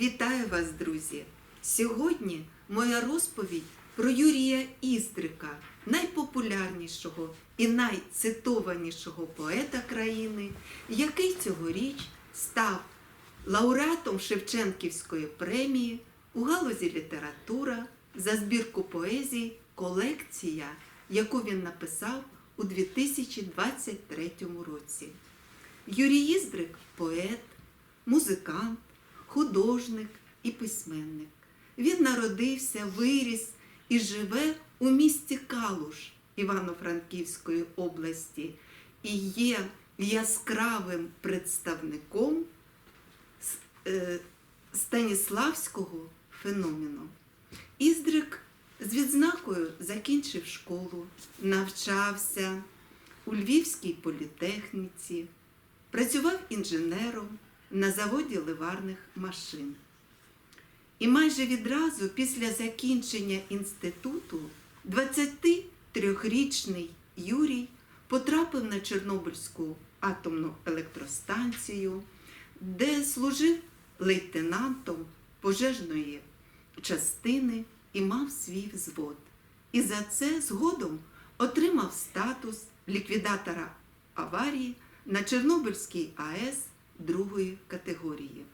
Вітаю вас, друзі! Сьогодні моя розповідь про Юрія Іздрика, найпопулярнішого і найцитованішого поета країни, який цьогоріч став лауреатом Шевченківської премії у галузі література за збірку поезії Колекція, яку він написав у 2023 році. Юрій Іздрик поет, музикант, художник і письменник. Він народився, виріс і живе у місті Калуш Івано-Франківської області і є яскравим представником е, станіславського феномену. Іздрик з відзнакою закінчив школу, навчався у Львівській політехніці, працював інженером на заводі ливарних машин. І майже відразу після закінчення інституту 23-річний Юрій потрапив на Чорнобильську атомну електростанцію, де служив лейтенантом пожежної частини і мав свій взвод. І за це згодом отримав статус ліквідатора аварії на Чорнобильській АЕС другої категорії.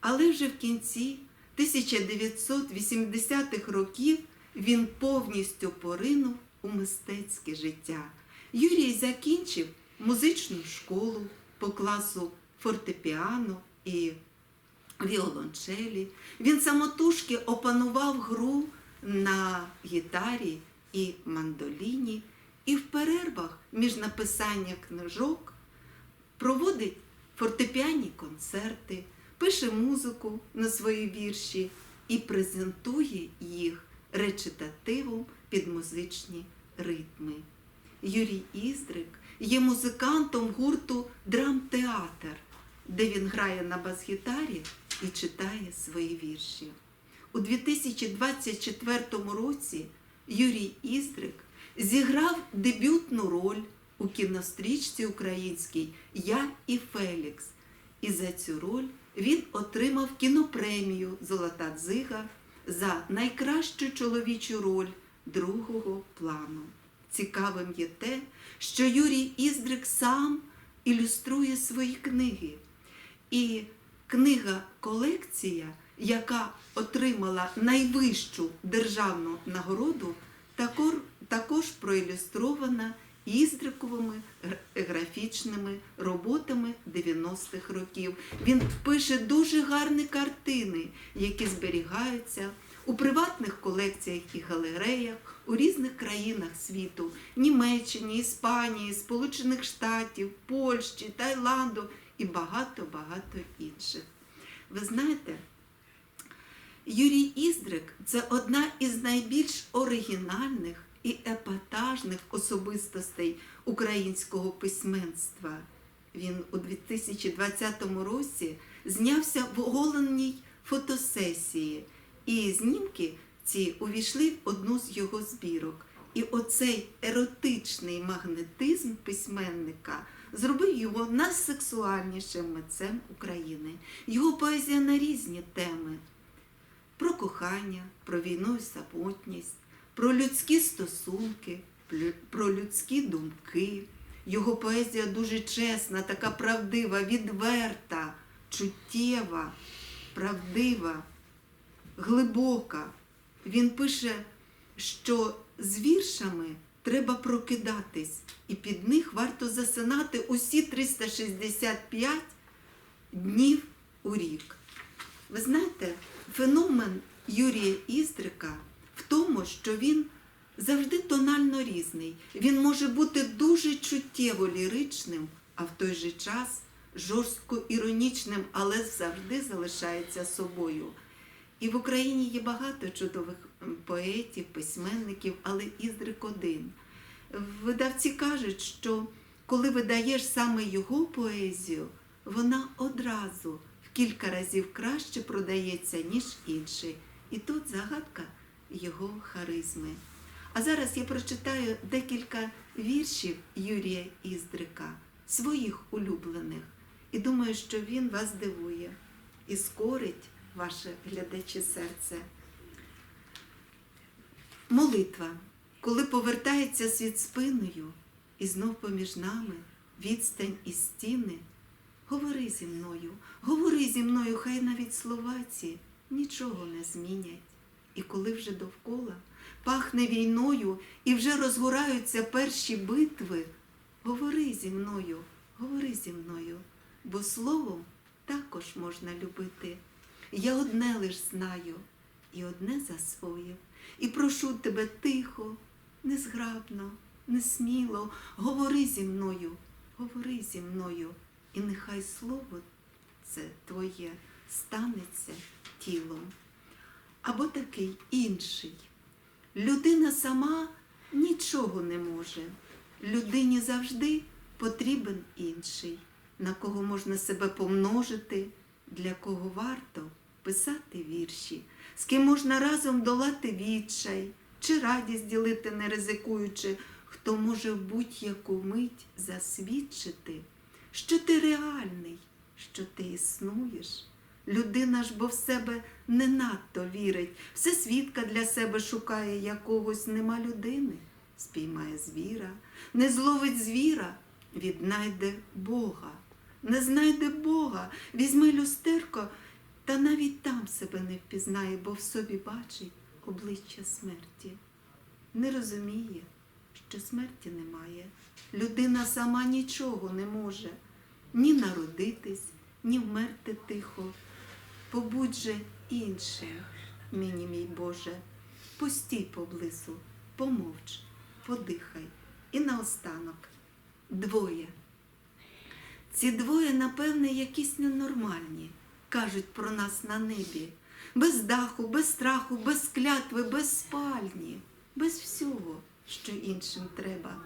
Але вже в кінці 1980-х років він повністю поринув у мистецьке життя. Юрій закінчив музичну школу по класу фортепіано і віолончелі. Він самотужки опанував гру на гітарі і мандоліні, і в перервах між написанням книжок проводить фортепіанні концерти, пише музику на свої вірші і презентує їх речитативом під музичні ритми. Юрій Іздрик є музикантом гурту Драмтеатр, де він грає на бас-гітарі і читає свої вірші. У 2024 році Юрій Іздрик зіграв дебютну роль у кінострічці українській Я і Фелікс. І за цю роль він отримав кінопремію Золота дзига за найкращу чоловічу роль другого плану. Цікавим є те, що Юрій Іздрик сам ілюструє свої книги. І книга колекція, яка отримала найвищу державну нагороду, також, проілюстрована Іздриковими графічними роботами 90-х років. Він пише дуже гарні картини, які зберігаються у приватних колекціях і галереях у різних країнах світу Німеччині, Іспанії, Сполучених Штатів, Польщі, Таїланду і багато-багато інших. Ви знаєте, Юрій Іздрик це одна із найбільш оригінальних і епатажних особистостей українського письменства. Він у 2020 році знявся в оголеній фотосесії, і знімки ці увійшли в одну з його збірок. І оцей еротичний магнетизм письменника зробив його найсексуальнішим митцем України. Його поезія на різні теми про кохання, про війну і самотність, про людські стосунки, про людські думки. Його поезія дуже чесна, така правдива, відверта, чуттєва, правдива, глибока. Він пише, що з віршами треба прокидатись, і під них варто засинати усі 365 днів у рік. Ви знаєте, феномен Юрія Іздрика тому, що він завжди тонально різний. Він може бути дуже чуттєво ліричним, а в той же час жорстко іронічним, але завжди залишається собою. І в Україні є багато чудових поетів, письменників, але Іздрик один. Видавці кажуть, що коли видаєш саме його поезію, вона одразу в кілька разів краще продається, ніж інші. І тут загадка його харизми. А зараз я прочитаю декілька віршів Юрія Іздрика, своїх улюблених, і думаю, що він вас дивує і скорить ваше глядяче серце. Молитва, коли повертається світ спиною, і знов поміж нами відстань і стіни. Говори зі мною, говори зі мною, хай навіть слова ці нічого не змінять. І коли вже довкола пахне війною і вже розгораються перші битви, говори зі мною, говори зі мною, бо словом також можна любити. Я одне лиш знаю і одне засвоїв, і прошу тебе тихо, незграбно, несміло, говори зі мною, говори зі мною, і нехай слово це твоє станеться тілом. Або такий інший. Людина сама нічого не може. Людині завжди потрібен інший, на кого можна себе помножити, для кого варто писати вірші, з ким можна разом долати відчай чи радість ділити, не ризикуючи, хто може в будь-яку мить засвідчити, що ти реальний, що ти існуєш. Людина ж бо в себе не надто вірить, все свідка для себе шукає якогось нема людини, спіймає звіра, не зловить звіра, віднайде Бога, не знайде Бога, візьме люстерко, та навіть там себе не впізнає, бо в собі бачить обличчя смерті. Не розуміє, що смерті немає. Людина сама нічого не може ні народитись, ні вмерти тихо. Побудь же іншим, мені, мій Боже, постій поблизу, помовч, подихай. І наостанок двоє. Ці двоє, напевне, якісь ненормальні, кажуть про нас на небі. Без даху, без страху, без клятви, без спальні, без всього, що іншим треба.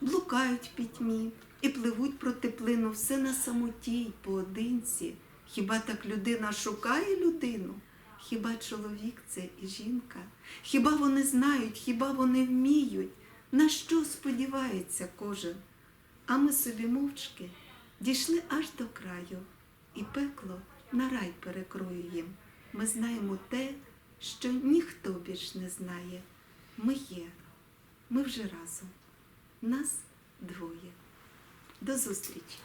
Блукають пітьмі і пливуть проти плину все на самоті й поодинці. Хіба так людина шукає людину? Хіба чоловік це і жінка? Хіба вони знають, хіба вони вміють? На що сподівається кожен? А ми собі мовчки дійшли аж до краю, і пекло на рай перекроюєм. Ми знаємо те, що ніхто більш не знає. Ми є, ми вже разом. Нас двоє. До зустрічі!